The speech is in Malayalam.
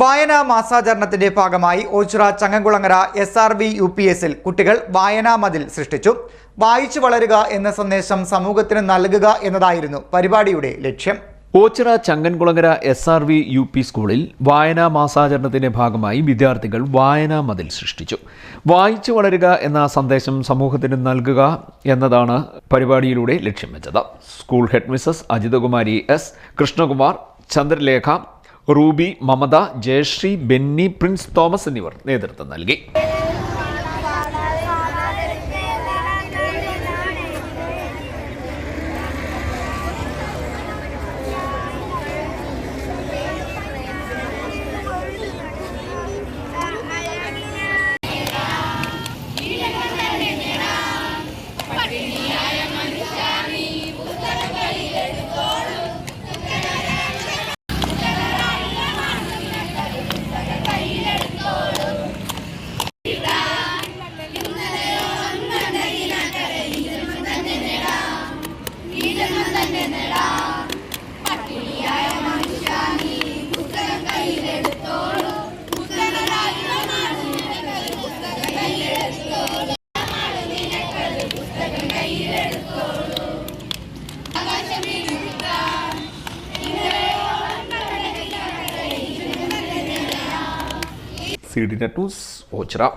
വായനാ മാസാചരണത്തിന്റെ ഭാഗമായി Ochira Changankulangara S R V U P എസിൽ കുട്ടികൾ വായനാ മതിൽ സൃഷ്ടിച്ചു. വായിച്ചു വളരുക എന്ന സന്ദേശം സമൂഹത്തിന് നൽകുക എന്നതായിരുന്നു പരിപാടിയുടെ ലക്ഷ്യം. Ochira Changankulangara S R V U P സ്കൂളിൽ വായനാ മാസാചരണത്തിന്റെ ഭാഗമായി വിദ്യാർത്ഥികൾ വായനാ മതിൽ സൃഷ്ടിച്ചു. വായിച്ചു വളരുക എന്ന സന്ദേശം സമൂഹത്തിന് നൽകുക എന്നതാണ് പരിപാടിയിലൂടെ ലക്ഷ്യം വെച്ചത്. School head mrs Ajithakumari S Krishnakumar Chandralekha Ruby Mamata Jayashree Benny Prince Thomas എന്നിവർ നേതൃത്വം നൽകി. CDNet News. Watch it up.